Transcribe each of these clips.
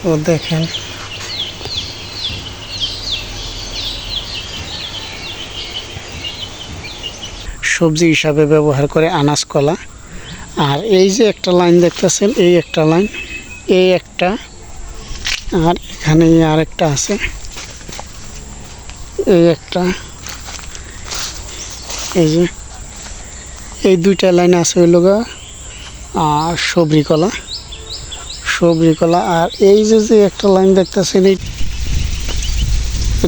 তো দেখেন। সবজি হিসাবে ব্যবহার করে আনাজ কলা। আর এই যে একটা লাইন দেখতেছেন, এই একটা লাইন, এই একটা, আর এখানে আর একটা আছে, এই একটা, এই যে, এই দুইটা লাইন আছে হইল সবরি কলা। সবরি কলা, আর এই যে যে একটা লাইন দেখতেছেন, এই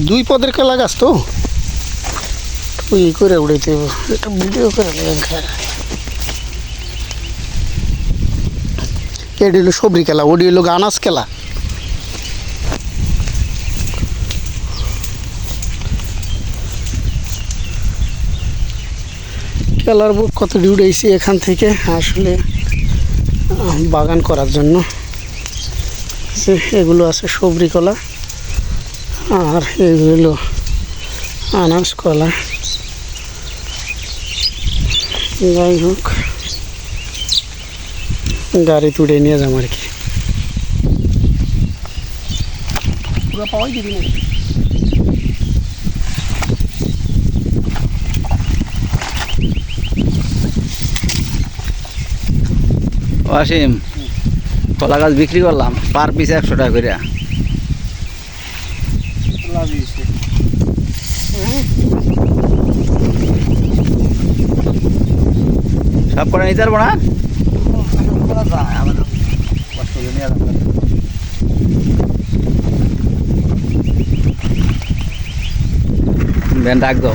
দুই পদের কলা গাছ তো? ওই করে উড়াইতে। এটা ভিডিও করে নেবেন এটি হলো সবরি খেলা ওটি হলো আনাজ খেলা খেলার বুক কত উঠেছি এখান থেকে, আসলে বাগান করার জন্য। যে এগুলো আছে সবরি কলা আর এগুলো আনাজ কলা। যাই হোক গাড়ি তুলে নিয়ে যাম আর কি। পাওয়াই না অসীম কলা গাছ বিক্রি করলাম, পার পিস একশো টাকা করে সব করে নিতে পারব না? ভ্যান ডাক দাও।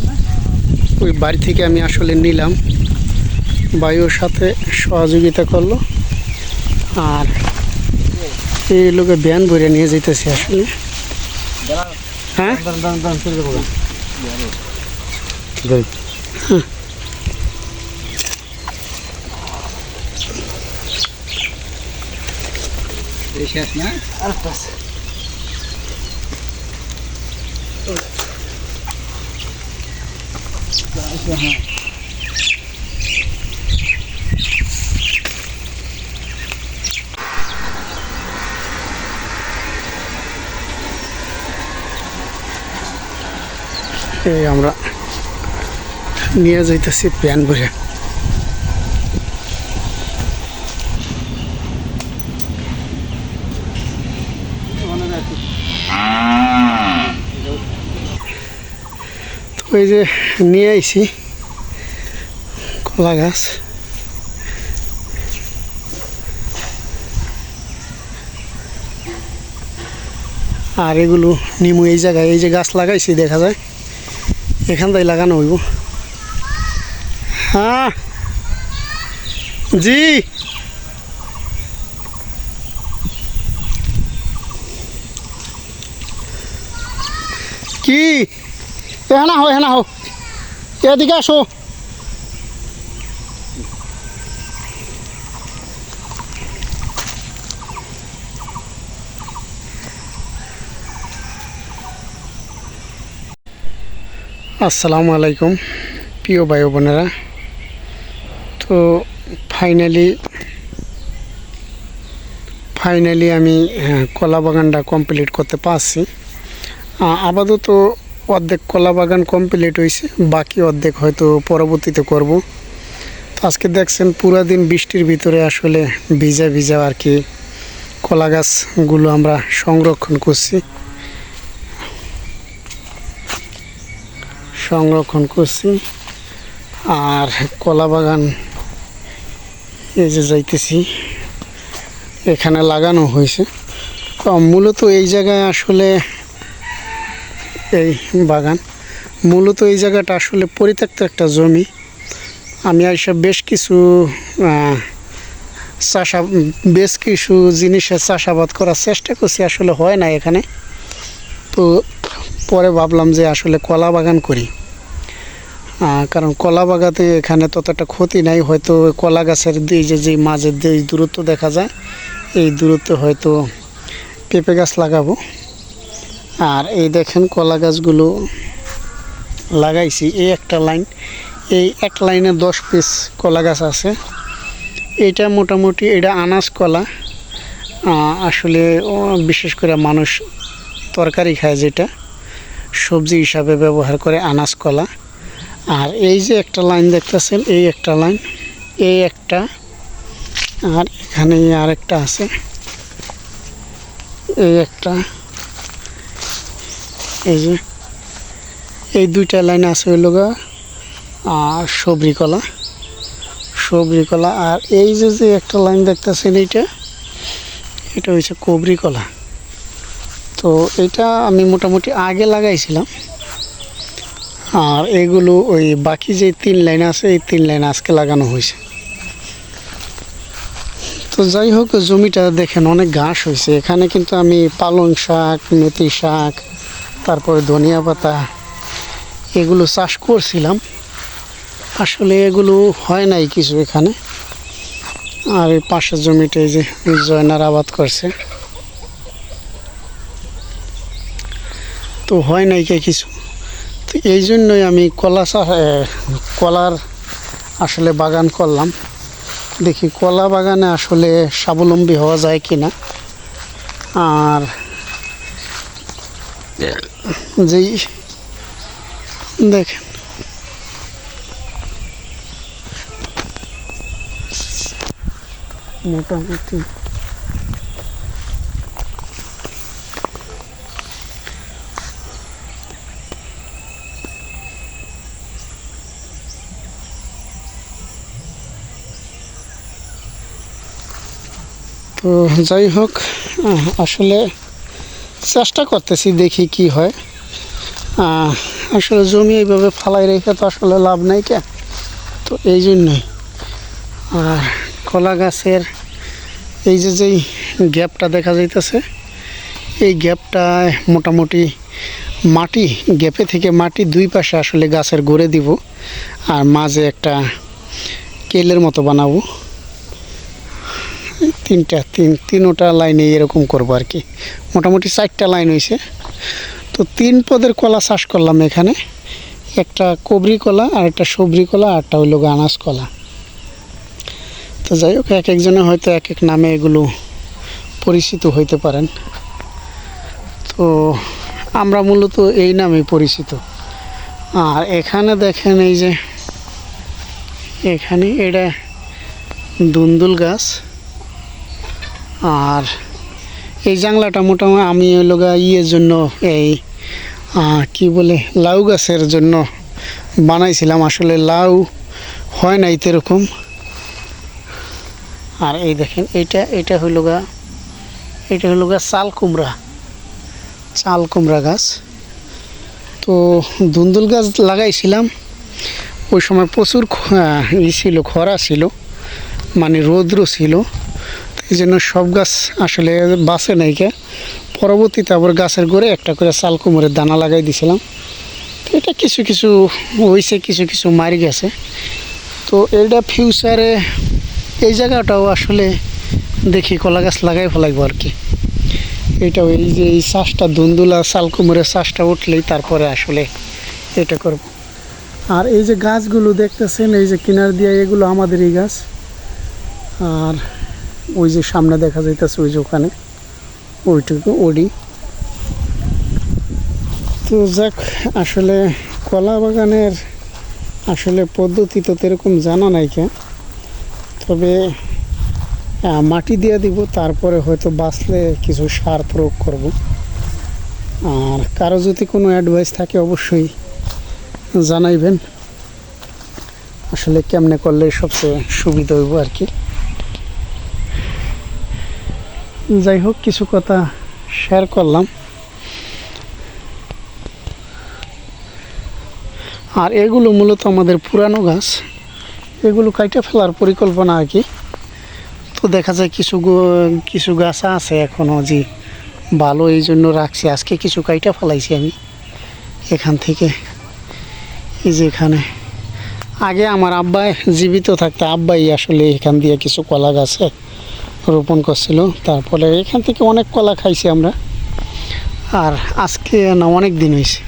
ওই বাড়ি থেকে আমি আসলে নিলাম। বায়ুর সাথে সহযোগিতা করল। আর এই লোকে ব্যান ভরে নিয়ে যেতেছে আসলে। হ্যাঁ? শেষ না? এই আমরা নিয়ে যাইতেছি প্যান ভরে এই যে নিয়ে আইছি। কলা গাছ। আর এগুলো নিমু এই জায়গায়, এই যে গাছ লাগাইছি দেখা যায়। এখান থেকে লাগানো হইব। হ্যাঁ। জি। কি? এখানে হো এখানে হো এদিকে আসো। আসসালামু আলাইকুম প্রিয় ভাই বোনেরা। তো ফাইনালি ফাইনালি আমি হ্যাঁ, কলা বাগানটা কমপ্লিট করতে পারছি। আপাতত অর্ধেক কলা বাগান কমপ্লিট হয়েছে বাকি অর্ধেক হয়তো পরবর্তীতে করব। তো আজকে দেখছেন পুরা দিন বৃষ্টির ভিতরে আসলে ভিজা ভিজা আর কি কলা গাছগুলো আমরা সংরক্ষণ করছি। সংরক্ষণ করছি। আর কলা বাগান এই যে যাইতেছি, এখানে লাগানো হয়েছে। মূলত এই জায়গায় আসলে এই বাগান। মূলত এই জায়গাটা আসলে পরিত্যক্ত একটা জমি। আমি এইসব বেশ কিছু চাষা, বেশ কিছু জিনিসের চাষাবাদ করার চেষ্টা করছি, আসলে হয় না এখানে। তো পরে ভাবলাম যে আসলে কলা বাগান করি। কারণ কলা বাগাতে এখানে ততটা ক্ষতি নাই, হয়তো কলা গাছের এই যে যে মাঝের যে দূরত্ব দেখা যায়, এই দূরত্বে হয়তো পেঁপে গাছ লাগাবো। আর এই দেখেন কলা গাছগুলো লাগাইছি, এই একটা লাইন। এই এক লাইনে দশ পিস কলা গাছ আছে। এটা মোটামুটি, এটা আনাজ কলা। আসলে বিশেষ করে মানুষ তরকারি খায় যেটা। সবজি হিসাবে ব্যবহার করে আনাজ কলা। আর এই যে একটা লাইন দেখতেছেন, এই একটা লাইন, এই একটা। আর এখানে আর একটা আছে। এই একটা। এই যে, এই দুইটা লাইন আছে হইল আর সবরি কলা সবরি কলা, আর এই যে যে একটা লাইন দেখতেছেন এইটা, এটা হচ্ছে কবরি কলা। তো এটা আমি মোটামুটি আগে লাগাইছিলাম, আর এগুলো ওই বাকি যে তিন লাইন আছে, এই তিন লাইন আজকে লাগানো হয়েছে তো যাই হোক, জমিটা দেখেন অনেক ঘাস হয়েছে এখানে কিন্তু আমি পালং শাক, মেথি শাক তারপরে ধনিয়া পাতা, এগুলো চাষ করছিলাম। আসলে এগুলো হয় নাই কিছু এখানে। আর এই পাশের জমিটা যে জয়নার আবাদ করছে। তো হয় নাই কে কিছু। তো এই জন্যই আমি কলা কলার আসলে বাগান করলাম। দেখি কলা বাগানে আসলে স্বাবলম্বী হওয়া যায় কি না আর যেই দেখেন। মোটামুটি। তো যাই হোক আসলে চেষ্টা করতেছি, দেখি কি হয়। আসলে জমি এইভাবে ফালাই রেখে তো আসলে লাভ নাই কে? তো এই জন্যই। আর কলা গাছের এই যে যেই গ্যাপটা দেখা যাইতেছে, এই গ্যাপটায় মোটামুটি মাটি, গ্যাপে থেকে মাটি দুই পাশে আসলে গাছের গড়ে দিব, আর মাঝে একটা কেলের মতো বানাবো। তিনটা, তিন, তিনোটা লাইনে এরকম করব আর কি। মোটামুটি চারটা লাইন হয়েছে তো তিন পদের কলা চাষ করলাম এখানে। একটা কবরি কলা, আর একটা সবরি কলা, আর একটা হইল গানাস কলা। তো যাই হোক, এক একজনে হয়তো এক এক নামে এগুলো পরিচিত হইতে পারেন। তো আমরা মূলত এই নামে পরিচিত। আর এখানে দেখেন এই যে, এখানে এটা দুন্দুল গাছ। আর এই জাংলাটা মোটামুটি আমি হলো গা ইয়ের জন্য এই কি বলে, লাউ গাছের জন্য বানাইছিলাম। আসলে লাউ হয় নাই এরকম আর এই দেখেন এটা এটা হইল গা এটা হইল গা চাল কুমড়া চাল কুমড়া গাছ। তো ধুন্দুল গাছ লাগাইছিলাম। ওই সময় প্রচুর ই ছিল, খরা ছিল মানে রৌদ্র ছিল। এই জন্য সব গাছ আসলে বাঁচে নাই কে। পরবর্তীতে আবার গাছের গোড়ে একটা করে চাল কুমড়ের দানা লাগাই দিছিলাম। তো এটা কিছু কিছু হয়েছে কিছু কিছু মারি গেছে। তো এটা ফিউচারে এই জায়গাটাও আসলে দেখি কলা গাছ লাগাই ফেলাইবো আর কি। এইটাও এই যে এই চাষটা ধুন্দুলা চাল কুমড়ের চাষটা উঠলেই তারপরে আসলে এটা করব। আর এই যে গাছগুলো দেখতেছেন, এই যে কিনার দিয়ে এগুলো আমাদেরই গাছ। আর ওই যে সামনে দেখা যাইতেছে ওই যে ওখানে। ওইটুকু ওডি। তো যাক, আসলে কলা বাগানের আসলে পদ্ধতি তো এরকম জানা নাই কে। তবে মাটি দিয়ে দিব, তারপরে হয়তো বাঁচলে কিছু সার প্রয়োগ করব। আর কারও যদি কোনো অ্যাডভাইস থাকে অবশ্যই জানাইবেন। আসলে কেমনে করলে সবচেয়ে সুবিধা হইব আর কি। যাই হোক, কিছু কথা শেয়ার করলাম। আর এগুলো মূলত আমাদের পুরানো গাছ। এগুলো কাইটে ফেলার পরিকল্পনা আর কি। তো দেখা যায় কিছু কিছু গাছ আছে এখনও যে ভালো এই জন্য রাখছি। আজকে কিছু কাইটা ফেলাইছি আমি এখান থেকে। এই যে এখানে। আগে আমার আব্বাই জীবিত থাকতে, আব্বাই আসলে এখান দিয়ে কিছু কলা গাছে রোপণ করছিল। তারপরে এখান থেকে অনেক কলা খাইছি আমরা। আর আজকে না, অনেক দিন হয়েছে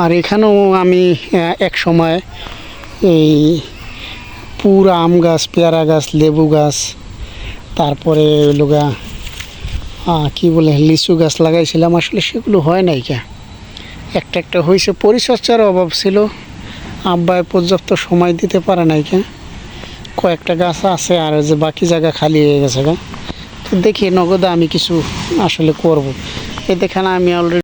আর এখানেও আমি এক সময় এই পুরা আম গাছ, পেয়ারা গাছ, লেবু গাছ, তারপরে লোগা কি বলে, লিচু গাছ লাগাইছিলাম। আসলে সেগুলো হয় নাই কে? একটা একটা হয়েছে পরিচর্যার অভাব ছিল। আব্বায় পর্যাপ্ত সময় দিতে পারে নাই কে? কয়েকটা গাছ আছে আর যে বাকি জায়গা খালি হয়ে গেছে গা। তো দেখি নগদে আমি কিছু আসলে করব। এ দেখেন আমি অলরেডি